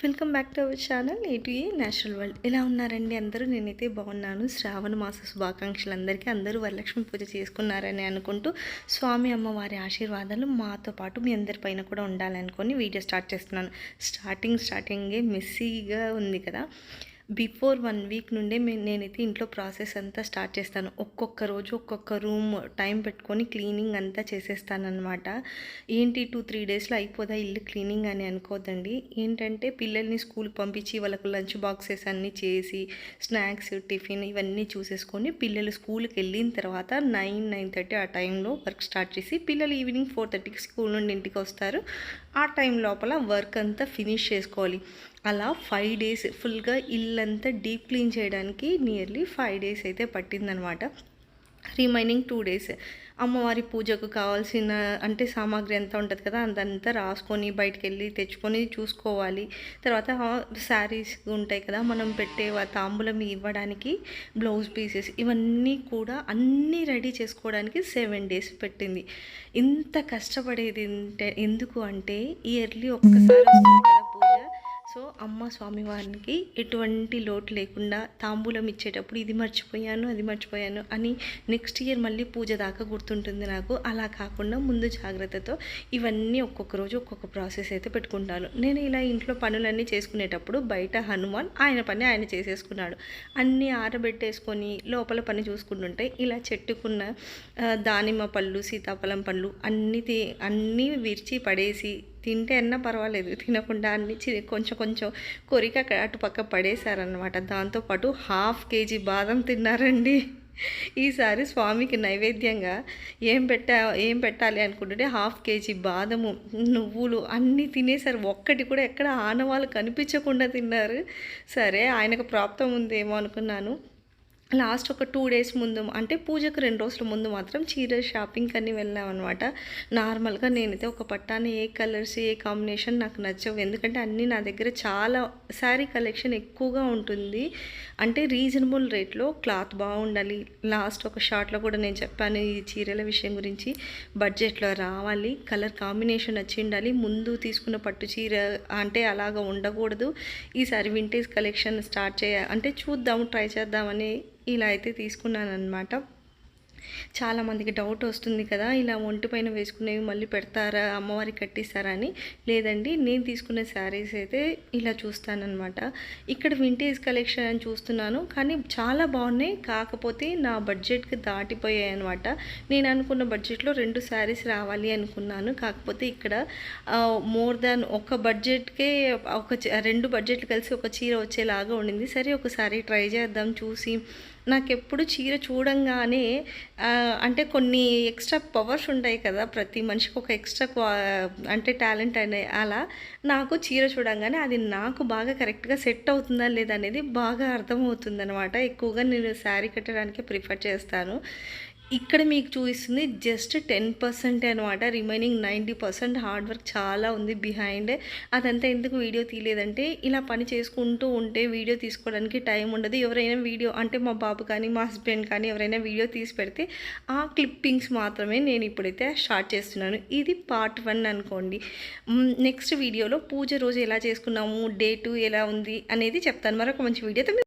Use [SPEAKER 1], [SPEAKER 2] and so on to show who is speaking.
[SPEAKER 1] Welcome back to our channel ATA natural world ఎలా ఉన్నారండి అందరూ? నేనైతే బాగున్నాను. శ్రావణ మాస శుభాకాంక్షలు అందరికీ అందరూ వరలక్ష్మి పూజ చేసుకున్నారని అనుకుంటూ స్వామి అమ్మవారి ఆశీర్వాదాలు మాతో పాటు మీ అందరి పైన కూడా ఉండాలనుకొని వీడియో స్టార్ట్ చేస్తున్నాను. స్టార్టింగ్ స్టార్టింగే మెస్సీగా ఉంది కదా. బిఫోర్ వన్ వీక్ నుండే మే నేనైతే ఇంట్లో ప్రాసెస్ అంతా స్టార్ట్ చేస్తాను. ఒక్కొక్క రోజు ఒక్కొక్క రూమ్ టైం పెట్టుకొని క్లీనింగ్ అంతా చేసేస్తానమాట ఏంటి టూ త్రీ డేస్లో అయిపోదా ఇల్లు క్లీనింగ్ అని అనుకోదండి ఏంటంటే పిల్లల్ని స్కూల్కి పంపించి వాళ్ళకు లంచ్ బాక్సెస్ అన్నీ చేసి స్నాక్స్ టిఫిన్ ఇవన్నీ చూసేసుకొని పిల్లలు స్కూల్కి వెళ్ళిన తర్వాత నైన్ నైన్ థర్టీ ఆ టైంలో వర్క్ స్టార్ట్ చేసి పిల్లలు ఈవినింగ్ ఫోర్ థర్టీకి స్కూల్ నుండి ఇంటికి వస్తారు. ఆ టైం లోపల వర్క్ అంతా ఫినిష్ చేసుకోవాలి. అలా ఫైవ్ డేస్ ఫుల్గా ఇల్లంతా డీప్ క్లీన్ చేయడానికి నియర్లీ ఫైవ్ డేస్ అయితే పట్టిందనమాట. రిమైనింగ్ టూ డేస్ అమ్మవారి పూజకు కావాల్సిన అంటే సామాగ్రి ఎంత ఉంటుంది కదా అదంతా రాసుకొని బయటకు వెళ్ళి తెచ్చుకొని చూసుకోవాలి. తర్వాత శారీస్ ఉంటాయి కదా మనం పెట్టే తాంబూలం ఇవ్వడానికి బ్లౌజ్ పీసెస్ ఇవన్నీ కూడా అన్నీ రెడీ చేసుకోవడానికి సెవెన్ డేస్ పెట్టింది. ఇంత కష్టపడేది ఎందుకు అంటే ఇయర్లీ ఒక్కసారి వస్తుంది కదా సో అమ్మ స్వామివారికి ఎటువంటి లోటు లేకుండా తాంబూలం ఇచ్చేటప్పుడు ఇది మర్చిపోయాను అది మర్చిపోయాను అని నెక్స్ట్ ఇయర్ మళ్ళీ పూజ దాకా గుర్తుంటుంది నాకు. అలా కాకుండా ముందు జాగ్రత్తతో ఇవన్నీ ఒక్కొక్క రోజు ఒక్కొక్క ప్రాసెస్ అయితే పెట్టుకుంటాను. నేను ఇలా ఇంట్లో పనులన్నీ చేసుకునేటప్పుడు బయట హనుమాన్ ఆయన పని ఆయన చేసేసుకున్నాడు. అన్నీ ఆరబెట్టేసుకొని లోపల పని చూసుకుంటుంటే ఇలా చెట్టుకున్న దానిమ్మ పళ్ళు సీతాఫలం పళ్ళు అన్నీ అన్నీ విరిచి పడేసి తింటే అన్నా పర్వాలేదు. తినకుండా అన్ని కొంచెం కొంచెం కొరిక అటు పక్క పడేశారనమాట దాంతోపాటు హాఫ్ కేజీ బాదం తిన్నారండి. ఈసారి స్వామికి నైవేద్యంగా ఏం పెట్టా ఏం పెట్టాలి అనుకుంటుంటే హాఫ్ కేజీ బాదము నువ్వులు అన్నీ తినేసారు ఒక్కటి కూడా ఎక్కడ ఆనవాళ్ళు కనిపించకుండా తిన్నారు. సరే ఆయనకు ప్రాప్తం ఉందేమో అనుకున్నాను. లాస్ట్ ఒక టూ డేస్ ముందు అంటే పూజకు రెండు రోజుల ముందు మాత్రం చీర షాపింగ్ అని వెళ్ళామన్నమాట నార్మల్గా నేనైతే ఒక పట్టాన్ని ఏ కలర్స్ ఏ కాంబినేషన్ నాకు నచ్చవు. ఎందుకంటే అన్నీ నా దగ్గర చాలా శారీ కలెక్షన్ ఎక్కువగా ఉంటుంది. అంటే రీజనబుల్ రేట్లో క్లాత్ బాగుండాలి. లాస్ట్ ఒక షార్ట్లో కూడా నేను చెప్పాను ఈ చీరల విషయం గురించి. బడ్జెట్లో రావాలి. కలర్ కాంబినేషన్ వచ్చి ఉండాలి. ముందు తీసుకున్న పట్టు చీర అంటే అలాగా ఉండకూడదు. ఈసారి వింటేజ్ కలెక్షన్ స్టార్ట్ చేయ అంటే చూద్దాం ట్రై చేద్దామని ఇలా అయితే తీసుకున్నాను అనమాట చాలామందికి డౌట్ వస్తుంది కదా ఇలా ఒంటి పైన వేసుకునేవి మళ్ళీ పెడతారా అమ్మవారికి కట్టిస్తారా అని. లేదండి నేను తీసుకున్న శారీస్ అయితే ఇలా చూస్తానమాట ఇక్కడ వింటేజ్ కలెక్షన్ అని చూస్తున్నాను కానీ చాలా బాగున్నాయి. కాకపోతే నా బడ్జెట్కి దాటిపోయాయి అనమాట నేను అనుకున్న బడ్జెట్లో రెండు శారీస్ రావాలి అనుకున్నాను. కాకపోతే ఇక్కడ మోర్ దాన్ ఒక బడ్జెట్కే ఒక రెండు బడ్జెట్లు కలిసి ఒక చీర వచ్చేలాగా ఉండింది. సరే ఒకసారి ట్రై చేద్దాం చూసి నాకు ఎప్పుడు చీర చూడంగానే అంటే కొన్ని ఎక్స్ట్రా పవర్స్ ఉంటాయి కదా ప్రతి మనిషికి ఒక ఎక్స్ట్రా అంటే టాలెంట్ అనే అలా నాకు చీర చూడంగానే అది నాకు బాగా కరెక్ట్గా సెట్ అవుతుందా లేదా అనేది బాగా అర్థమవుతుందనమాట ఎక్కువగా నేను శారీ కట్టడానికి ప్రిఫర్ చేస్తాను. ఇక్కడ మీకు చూపిస్తుంది జస్ట్ టెన్ పర్సెంటే అనమాట remaining ninety percent hard work చాలా ఉంది బిహైండ్. అదంతా ఎందుకు వీడియో తీయలేదంటే ఇలా పని చేసుకుంటూ ఉంటే వీడియో తీసుకోవడానికి టైం ఉండదు. ఎవరైనా వీడియో అంటే మా బాబు కానీ మా హస్బెండ్ కానీ ఎవరైనా వీడియో తీసి పెడితే ఆ క్లిప్పింగ్స్ మాత్రమే నేను ఇప్పుడైతే స్టార్ట్ చేస్తున్నాను. ఇది పార్ట్ వన్ అనుకోండి. నెక్స్ట్ వీడియోలో పూజ రోజు ఎలా చేసుకున్నాము డేటు ఎలా ఉంది అనేది చెప్తాను. మరొక మంచి వీడియోతో